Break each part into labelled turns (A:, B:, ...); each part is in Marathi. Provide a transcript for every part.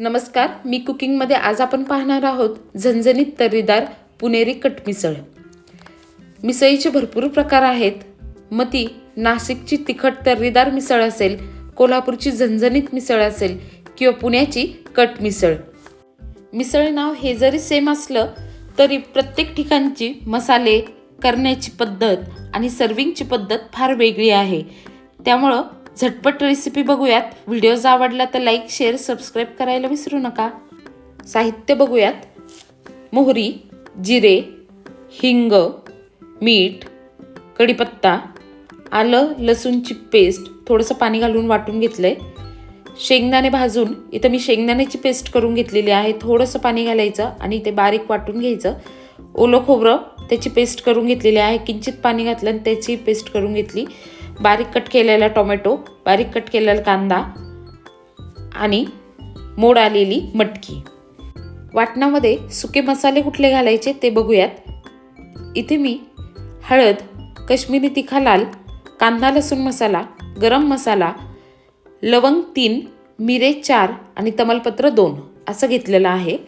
A: नमस्कार मी कुकिंगमध्ये आज आपण पाहणार आहोत झणझणीत तर्रीदार पुणेरी कट मिसळ मिसळीचे भरपूर प्रकार आहेत. मग ती नाशिकची तिखट तर्रीदार मिसळ असेल कोल्हापूरची झणझणीत मिसळ असेल किंवा पुण्याची कट मिसळ मिसळ नाव हे जरी सेम असलं तरी प्रत्येक ठिकाणची मसाले करण्याची पद्धत आणि सर्विंगची पद्धत फार वेगळी आहे. त्यामुळं झटपट रेसिपी बघूयात. व्हिडिओज आवडला तर लाईक शेअर सबस्क्राईब करायला विसरू नका. साहित्य बघूयात. मोहरी जिरे हिंग मीठ कढीपत्ता आलं लसूणची पेस्ट थोडंसं पाणी घालून वाटून घेतलं आहे शेंगदाणे भाजून इथं मी शेंगदाण्याची पेस्ट करून घेतलेली आहे. थोडंसं पाणी घालायचं आणि ते बारीक वाटून घ्यायचं. ओलं खोबरं त्याची पेस्ट करून घेतलेली आहे. किंचित पाणी घातलं आणि त्याची पेस्ट करून घेतली. बारीक कट केलेला टोमॅटो बारीक कट केलेला कांदा आणि मोड आलेली मटकी. वाटणामध्ये सुके मसाले कुठले घालायचे ते बघूयात. इथे मी हळद कश्मीरी तिखा लाल कांदा लसूण मसाला गरम मसाला लवंग तीन मिरे चार आणि तमालपत्र दोन असं घेतलेलं आहे.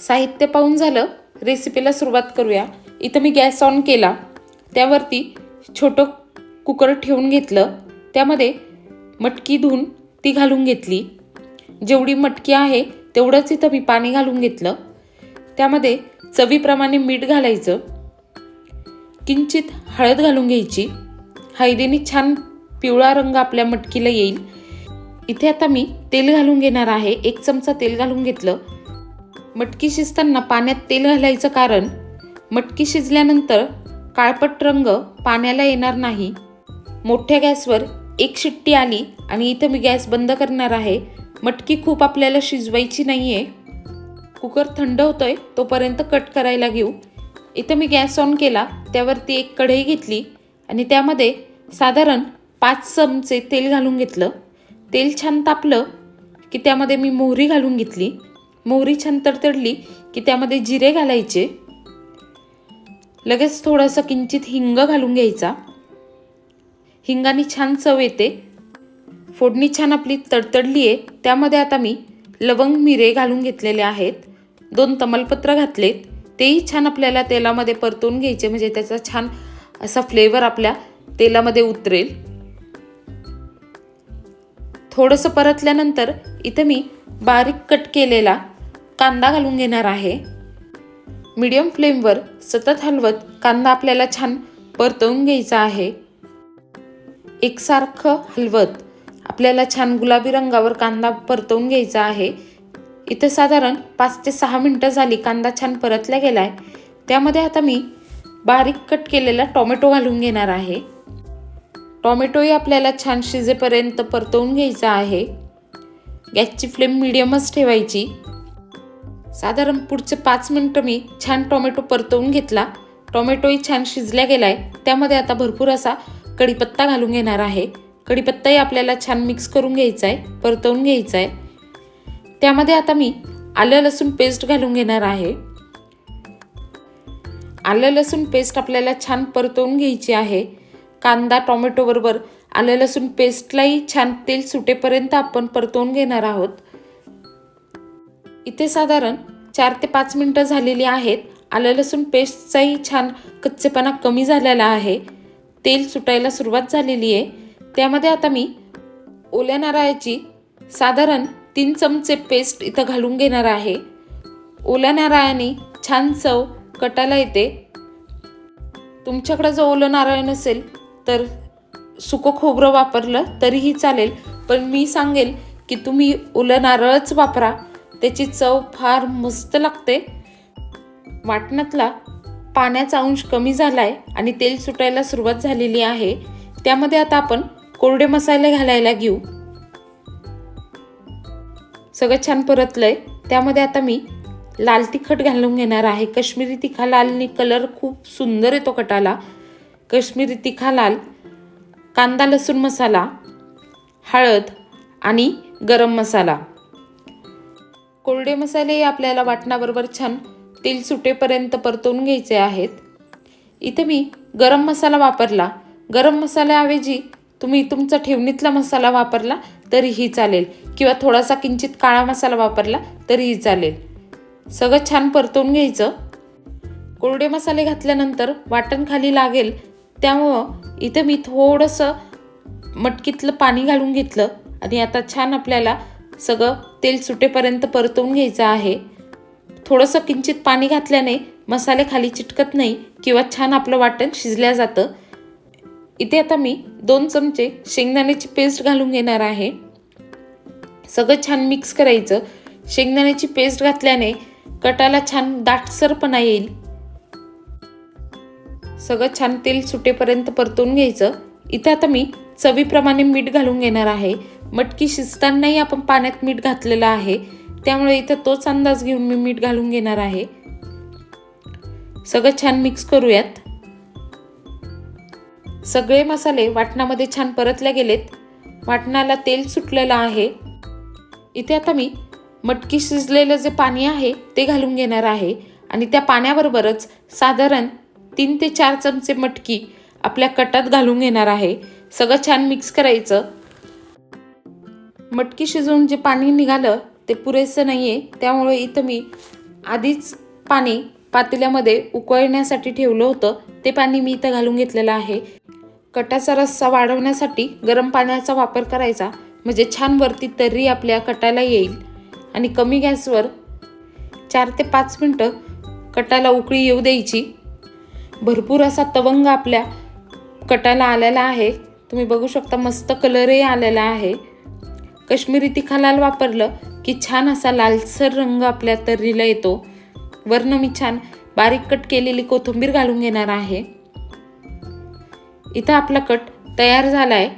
A: साहित्य पाहून झालं रेसिपीला सुरुवात करूया. इथं मी गॅस ऑन केला. त्यावरती छोटं कुकर ठेवून घेतलं त्यामध्ये मटकी धुवून ती घालून घेतली. जेवढी मटकी आहे तेवढंच इथं मी पाणी घालून घेतलं. त्यामध्ये चवीप्रमाणे मीठ घालायचं. किंचित हळद घालून घ्यायची. हळदीने छान पिवळा रंग आपल्या मटकीला येईल. इथे आता मी तेल घालून घेणार आहे. एक चमचा तेल घालून घेतलं. मटकी शिजताना पाण्यात तेल घालायचं कारण मटकी शिजल्यानंतर काळपट रंग पाण्याला येणार नाही. मोठ्या गॅसवर एक शिट्टी आली आणि इथं मी गॅस बंद करणार आहे. मटकी खूप आपल्याला शिजवायची नाही आहे कुकर थंड होतोय तोपर्यंत कट करायला घेऊ. इथं मी गॅस ऑन केला त्यावरती एक कढई घेतली आणि त्यामध्ये साधारण पाच चमचे तेल घालून घेतलं. तेल छान तापलं की त्यामध्ये मी मोहरी घालून घेतली. मोहरी छान तडतडली की त्यामध्ये जिरे घालायचे. लगेच थोडंसं किंचित हिंग घालून घ्यायचा. हिंगाने छान चव येते. फोडणी छान आपली तडतडली आहे. त्यामध्ये आता मी लवंग मिरे घालून घेतलेले आहेत. दोन तमालपत्र घातलेत. तेही छान आपल्याला तेलामध्ये परतवून घ्यायचे म्हणजे त्याचा छान असा फ्लेवर आपल्या तेलामध्ये उतरेल. थोडंसं परतल्यानंतर इथं मी बारीक कट केलेला कांदा घालून घेणार आहे. मीडियम फ्लेमवर सतत हलवत कांदा आपल्याला छान परतवून घ्यायचा आहे. एकसारखं हलवत आपल्याला छान गुलाबी रंगावर कांदा परतवून घ्यायचा आहे. इथं साधारण पाच ते सहा मिनटं झाली कांदा छान परतला गेला आहे त्यामध्ये आता मी बारीक कट केलेला टोमॅटो घालून घेणार आहे. टोमॅटोही आपल्याला छान शिजेपर्यंत परतवून घ्यायचा आहे. गॅसची फ्लेम मिडियमच ठेवायची. साधारण पुढचे पाच मिनटं मी छान टोमॅटो परतवून घेतला. टोमॅटोही छान शिजल्या आहे त्यामध्ये आता भरपूर असा कढीपत्ता घालून घेणार आहे. कढीपत्ताही आपल्याला छान मिक्स करून घ्यायचा आहे परतवून घ्यायचा आहे त्यामध्ये आता मी आलं लसूण पेस्ट घालून घेणार आहे. आलं लसूण पेस्ट आपल्याला छान परतवून घ्यायची आहे. कांदा टोमॅटोबरोबर आलं लसूण पेस्टलाही छान तेल सुटेपर्यंत आपण परतवून घेणार आहोत. इथे साधारण चार ते पाच मिनटं झालेली आहेत. आलं लसूण पेस्टचाही छान कच्चेपणा कमी झालेला आहे. तेल सुटायला सुरुवात झालेली आहे. त्यामध्ये आता मी ओल्या नारळाची साधारण तीन चमचे पेस्ट इथं घालून घेणार आहे. ओल्या नारळाने छान चव कटाला येते. तुमच्याकडं जर ओलं नारळ नसेल तर सुकं खोबरं वापरलं तरीही चालेल. पण मी सांगेल की तुम्ही ओलं नारळच वापरा. त्याची चव फार मस्त लागते. वाटणातला पाण्याचा अंश कमी झाला आहे आणि तेल सुटायला सुरुवात झालेली आहे त्यामध्ये आता आपण कोरडे मसाले घालायला घेऊ. सगळं छान परतलंय त्यामध्ये आता मी लाल तिखट घालून घेणार आहे. कश्मीरी तिखा लालनी कलर खूप सुंदर येतो कटाला. कश्मीरी तिखा लाल कांदा लसूण मसाला हळद आणि गरम मसाला. कोरडे मसाले आपल्याला वाटणाबरोबर छान तेल सुटेपर्यंत परतवून घ्यायचे आहेत. इथे मी गरम मसाला वापरला. गरम मसाल्याऐवजी तुम्ही तुमचा ठेवणीतला मसाला वापरला तरीही चालेल. किंवा थोडासा किंचित काळा मसाला वापरला तरीही चालेल. सगळं छान परतवून घ्यायचं. कोरडे मसाले घातल्यानंतर वाटण खाली लागेल. त्यामुळं इथं मी थोडंसं मटकीतलं पाणी घालून घेतलं. आणि आता छान आपल्याला सगळं तेल सुटेपर्यंत परतवून घ्यायचं आहे. थोडंसं किंचित पाणी घातल्याने मसाले खाली चिटकत नाही किंवा छान आपलं वाटण शिजल्या जातं. इथे आता मी दोन चमचे शेंगदाण्याची पेस्ट घालून घेणार आहे. सगळं छान मिक्स करायचं. शेंगदाण्याची पेस्ट घातल्याने कटाला छान दाटसरपणा येईल. सगळं छान तेल सुटेपर्यंत परतून घ्यायचं. इथे आता मी चवीप्रमाणे मीठ घालून घेणार आहे. मटकी शिजतानाही आपण पाण्यात मीठ घातलेलं आहे. त्यामुळे इथं तोच अंदाज घेऊन मी मीठ घालून घेणार आहे. सगळं छान मिक्स करूयात. सगळे मसाले वाटणामध्ये छान परतले गेलेत. वाटणाला तेल सुटलेलं आहे. इथे आता मी मटकी शिजलेलं जे पाणी आहे ते घालून घेणार आहे. आणि त्या पाण्याबरोबरच साधारण तीन ते चार चमचे मटकी आपल्या कटात घालून घेणार आहे. सगळं छान मिक्स करायचं. मटकी शिजवून जे पाणी निघालं ते पुरेसं नाही आहे त्यामुळे इथं मी आधीच पाणी पातेल्यामध्ये उकळण्यासाठी ठेवलं होतं. ते पाणी मी इथं घालून घेतलेलं आहे. कटाचा रस्सा वाढवण्यासाठी गरम पाण्याचा वापर करायचा. म्हणजे छान वरती तर्री आपल्या कटाला येईल. आणि कमी गॅसवर चार ते पाच मिनटं कटाला उकळी येऊ द्यायची. भरपूर असा तवंग आपल्या कटाला आलेला आहे. तुम्ही बघू शकता मस्त कलरही आलेला आहे. कश्मीरी तिखालाल वापरलं की छान असा लालसर रंग आपल्या तर्रीला येतो. वरनं मी छान बारीक कट केलेली कोथिंबीर घालून घेणार आहे. इथं आपला कट तयार झाला आहे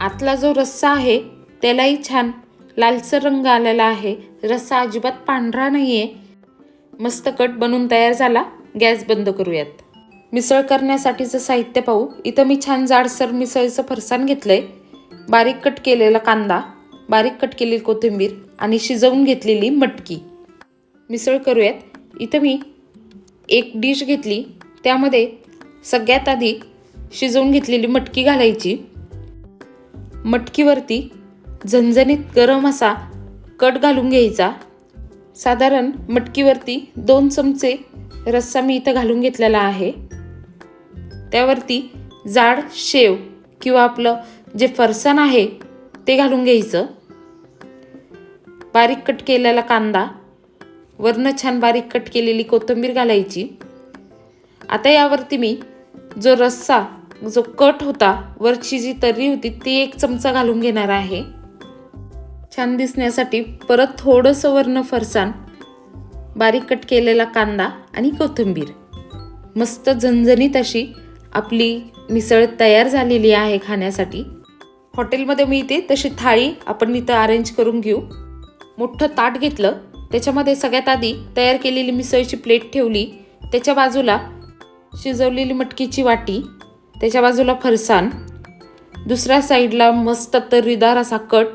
A: आतला जो रस्सा आहे त्यालाही छान लालसर रंग आलेला आहे. रस्सा अजिबात पांढरा नाही आहे मस्त कट बनून तयार झाला. गॅस बंद करूयात. मिसळ करण्यासाठीचं साहित्य पाहू. इथं मी छान जाडसर मिसळीचं फरसाण घेतलं आहे बारीक कट केलेला कांदा. बारीक कट केलेली कोथिंबीर आणि शिजवून घेतलेली मटकी. मिसळ करूयात. इथं मी एक डिश घेतली. त्यामध्ये सगळ्यात आधी शिजवून घेतलेली मटकी घालायची. मटकीवरती झणझणीत गरम असा कट घालून घ्यायचा. साधारण मटकीवरती दोन चमचे रस्सा मी इथं घालून घेतलेला आहे. त्यावरती जाड शेव किंवा आपलं जे फरसाण आहे ते घालून घ्यायचं. बारीक कट केलेला कांदा वरनं छान बारीक कट केलेली कोथिंबीर घालायची. आता यावरती मी जो रस्सा जो कट होता वरची जी तर्री होती ती एक चमचा घालून घेणार आहे. छान दिसण्यासाठी परत थोडंसं वरनं फरसाण बारीक कट केलेला कांदा आणि कोथिंबीर. मस्त झणझणीत अशी आपली मिसळ तयार झालेली आहे खाण्यासाठी. हॉटेलमध्ये मिळते तशी थाळी आपण इथं अरेंज करून घेऊ. मोठं ताट घेतलं. त्याच्यामध्ये सगळ्यात आधी तयार केलेली मिसळीची प्लेट ठेवली. त्याच्या बाजूला शिजवलेली मटकीची वाटी. त्याच्या बाजूला फरसाण. दुसऱ्या साईडला मस्त तर्रीदार असा कट.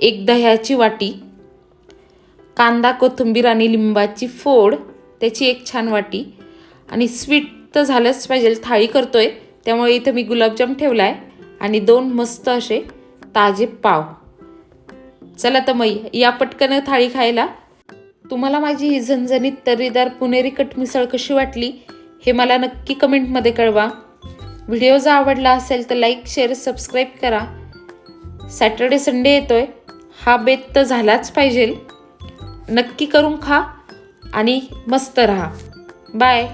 A: एक दह्याची वाटी. कांदा कोथिंबीर आणि लिंबाची फोड. त्याची एक छान वाटी. आणि स्वीट तर झालंच पाहिजे. थाळी करतोय. त्यामुळे इथं मी गुलाबजाम ठेवला आहे आणि दोन मस्त असे ताजे पाव. चला तर मै या पटकन थाळी खायला. तुम्हाला माझी ही झणझणीत तर्रीदार पुणेरी कट मिसळ कशी वाटली हे मला नक्की कमेंटमध्ये कळवा. व्हिडिओ जर आवडला असेल तर लाईक शेअर सबस्क्राईब करा. सॅटर्डे संडे येतोय. हा बेत तर झालाच पाहिजे. नक्की करून खा आणि मस्त राहा. बाय.